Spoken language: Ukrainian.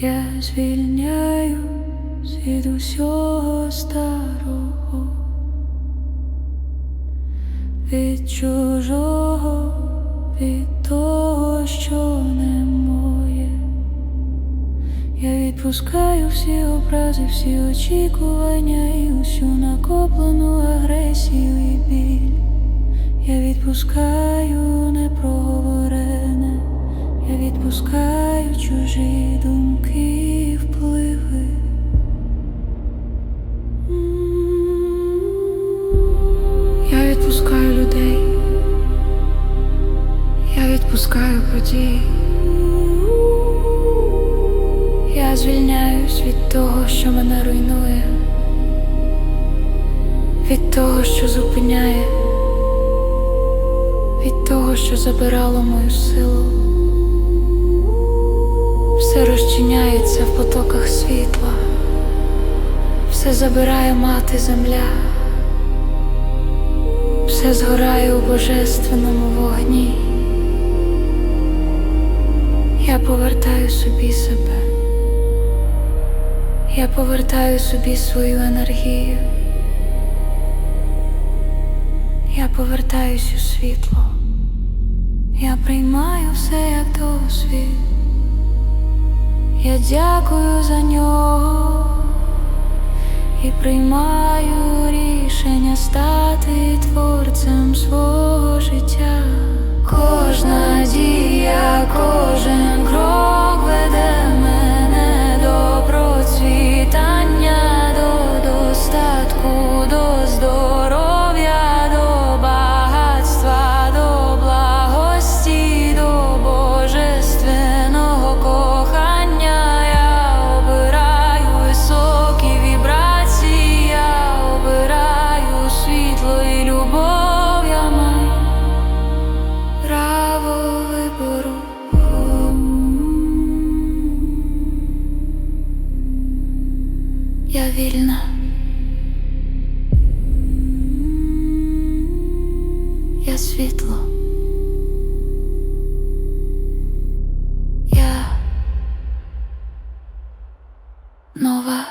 Я звільняю від усього старого, від чужого, від того, що не моє. Я відпускаю всі образи, всі очікування і усю накоплену агресію і біль. Я відпускаю непроговорене, відпускаю чужі думки і впливи. Я відпускаю людей, я відпускаю події. Я звільняюсь від того, що мене руйнує, від того, що зупиняє, від того, що забирало мою силу. Все розчиняється в потоках світла, все забирає мати земля, все згорає у божественному вогні. Я повертаю собі себе. Я повертаю собі свою енергію. Я повертаюсь у світло. Я приймаю все як досвід. Я дякую за нього я вільна. Я світло. Я нова.